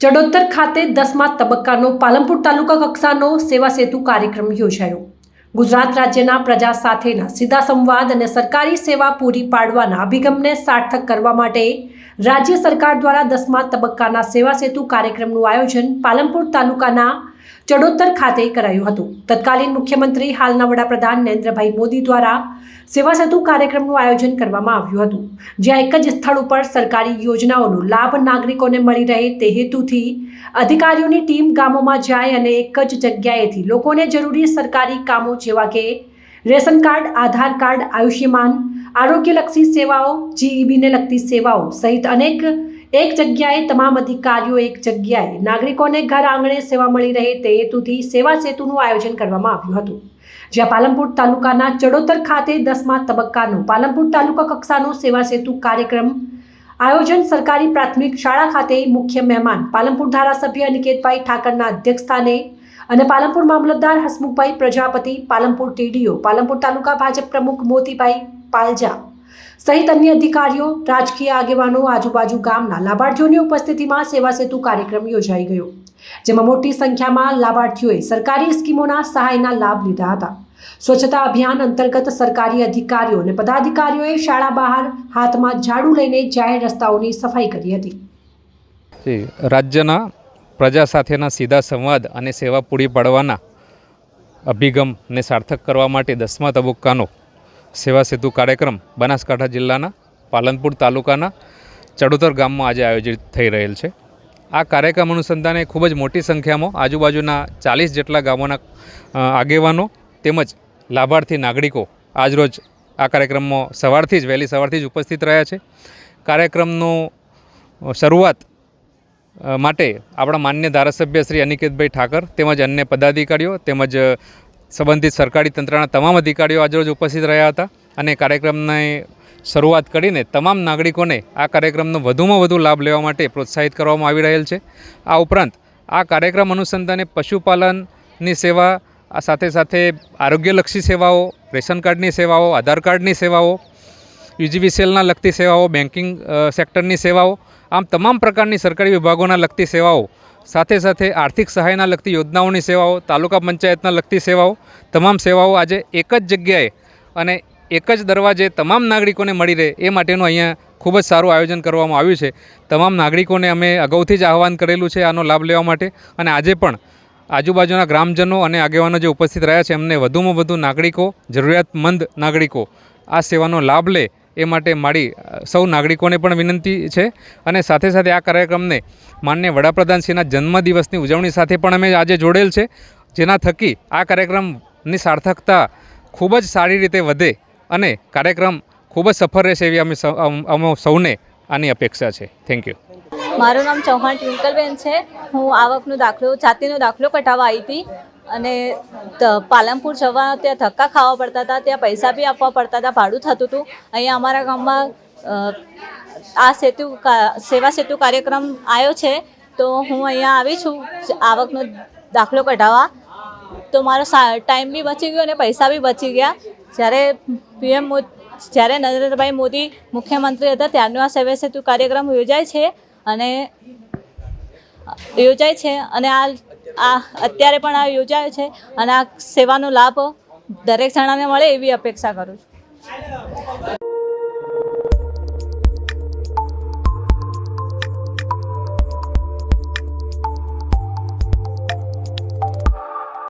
ચડોતર ખાતે દસમા તબક્કાનો પાલનપુર તાલુકા કક્ષાનો સેવા સેતુ કાર્યક્રમ યોજાયો. ગુજરાત રાજ્યના પ્રજા સાથેના સીધા સંવાદ અને સરકારી સેવા પૂરી પાડવાના અભિગમને સાર્થક કરવા માટે રાજ્ય સરકાર દ્વારા દસમા તબક્કાના સેવા સેતુ કાર્યક્રમનું આયોજન પાલનપુર તાલુકાના ચડોતર ખાતે કરાયું હતું. તત્કાલીન મુખ્યમંત્રી હાલના વડાપ્રધાન નરેન્દ્રભાઈ મોદી દ્વારા સેવા સેતુ કાર્યક્રમનું આયોજન કરવામાં આવ્યું હતું. જ્યાં એક જ સ્થળ ઉપર સરકારી યોજનાઓનો લાભ નાગરિકોને મળી રહે તે હેતુથી અધિકારીઓની ટીમ ગામોમાં જાય અને એક જ જગ્યાએથી લોકોને જરૂરી સરકારી કામો જેવા કે ration card, Aadhaar card, Ayushman, આરોગ્યલક્ષી સેવાઓ, જીઈબીને લગતી સેવાઓ સહિત અનેક એક જગ્યાએ તમામ અધિકારીઓ એક જગ્યાએ નાગરિકોને ઘર આંગણે સેવા મળી રહે તે હેતુથી સેવા સેતુનું આયોજન કરવામાં આવ્યું હતું. જ્યાં પાલનપુર તાલુકાના ચડોતર ખાતે દસમા તબક્કાનો પાલનપુર તાલુકા કક્ષાનો સેવા સેતુ કાર્યક્રમ આયોજન સરકારી પ્રાથમિક શાળા ખાતે મુખ્ય મહેમાન પાલનપુર ધારાસભ્ય અનિકેતભાઈ ઠાકરના અધ્યક્ષસ્થાને અને પાલનપુર મામલતદાર હસમુખભાઈ પ્રજાપતિ, પાલનપુર ટીડીઓ, પાલનપુર તાલુકા ભાજપ પ્રમુખ મોતીભાઈ પાલજા સહિત અન્ય અધિકારીઓ, રાજકીય આગેવાનો, આજુબાજુ ગામના લાભાર્થીઓની ઉપસ્થિતિમાં સેવા સેતુ કાર્યક્રમ યોજાઈ ગયો, જેમાં મોટી સંખ્યામાં લાભાર્થીઓએ સરકારી સ્કીમોના સહાયના લાભ લીધા હતા. સ્વચ્છતા અભિયાન અંતર્ગત સરકારી અધિકારીઓ અને પદાધિકારીઓએ શાળા બહાર હાથમાં ઝાડુ લઈને જાહેર રસ્તાઓની સફાઈ કરી હતી. રાજ્યના પ્રજા સાથેના સીધા સંવાદ અને સેવા પૂરી પાડવાના અભિગમને સાર્થક કરવા માટે દસમા તબક્કાનો સેવા સેતુ કાર્યક્રમ બનાસકાંઠા જિલ્લાના પાલનપુર તાલુકાના ચડોતર ગામમાં આજે આયોજિત થઈ રહેલ છે. આ કાર્યક્રમ અનુસંધાને ખૂબ જ મોટી સંખ્યામાં આજુબાજુના ચાલીસ જેટલા ગામોના આગેવાનો તેમજ લાભાર્થી નાગરિકો આજરોજ આ કાર્યક્રમમાં સવારથી જ, વહેલી સવારથી જ ઉપસ્થિત રહ્યા છે. કાર્યક્રમનો શરૂઆત માટે આપણા માન્ય ધારાસભ્ય શ્રી અનિકેતભાઈ ઠાકર તેમજ અન્ય પદાધિકારીઓ તેમજ સંબંધિત સરકારી તંત્રના તમામ અધિકારીઓ આજરોજ ઉપસ્થિત રહ્યા હતા અને કાર્યક્રમને શરૂઆત કરીને તમામ નાગરિકોને આ કાર્યક્રમનો વધુમાં વધુ લાભ લેવા માટે પ્રોત્સાહિત કરવામાં આવી રહેલ છે. આ ઉપરાંત આ કાર્યક્રમ અનુસંધાને પશુપાલનની સેવા, આ સાથે સાથે આરોગ્યલક્ષી સેવાઓ, રેશન કાર્ડની સેવાઓ, આધાર કાર્ડની સેવાઓ યુજીવીસીએલના લગતી સેવાઓ બેન્કિંગ સેક્ટરની સેવાઓ, આમ તમામ પ્રકારની સરકારી વિભાગોના લગતી સેવાઓ સાથે સાથે આર્થિક સહાયના લગતી યોજનાઓની સેવાઓ, તાલુકા પંચાયતના લગતી સેવાઓ, તમામ સેવાઓ આજે એક જ જગ્યાએ અને એક જ દરવાજે તમામ નાગરિકોને મળી રહે એ માટેનું અહીંયા ખૂબ જ સારું આયોજન કરવામાં આવ્યું છે. તમામ નાગરિકોને અમે અગાઉથી જ આહવાન કરેલું છે આનો લાભ લેવા માટે અને આજે પણ આજુબાજુના ગ્રામજનો અને આગેવાનો જે ઉપસ્થિત રહ્યા છે એમને વધુમાં વધુ નાગરિકો, જરૂરિયાતમંદ નાગરિકો આ સેવાનો લાભ લે એ માટે મારી સૌ નાગરિકોને પણ વિનંતી છે. અને સાથે સાથે આ કાર્યક્રમને માન્ય વડાપ્રધાનશ્રીના જન્મદિવસની ઉજવણી સાથે પણ અમે આજે જોડેલ છે. જેના થકી આ કાર્યક્રમની સાર્થકતા ખૂબ જ સારી રીતે વધે અને કાર્યક્રમ ખૂબ જ સફળ રહેશે એવી અમે અમે સૌને આની અપેક્ષા છે. થેન્ક યુ મારું નામ ચૌહાણ ટ્વિંકલબેન છે. હું આવકનો દાખલો, જાતિનો દાખલો કઢાવવા આવી હતી અને પાલનપુર જવા ત્યાં ધક્કા ખાવા પડતા હતા, ત્યાં પૈસા બી આપવા પડતા હતા, ભાડું થતું હતું. અહીંયા અમારા ગામમાં આ સેતુ સેવા સેતુ કાર્યક્રમ આવ્યો છે. તો હું અહીંયા આવી છું આવકનો દાખલો કઢાવવા. તો મારો ટાઈમ બી બચી ગયો અને પૈસા બી બચી ગયા. જ્યારે પીએમ જ્યારે નરેન્દ્રભાઈ મોદી મુખ્યમંત્રી હતા, ત્યારનો આ સેવા સેતુ કાર્યક્રમ યોજાય છે. અને યોજાય છે અને આ આ અત્યારે પણ આ યોજાય છે અને આ સેવાનો લાભ દરેક જણાને મળે એવી અપેક્ષા કરું છું.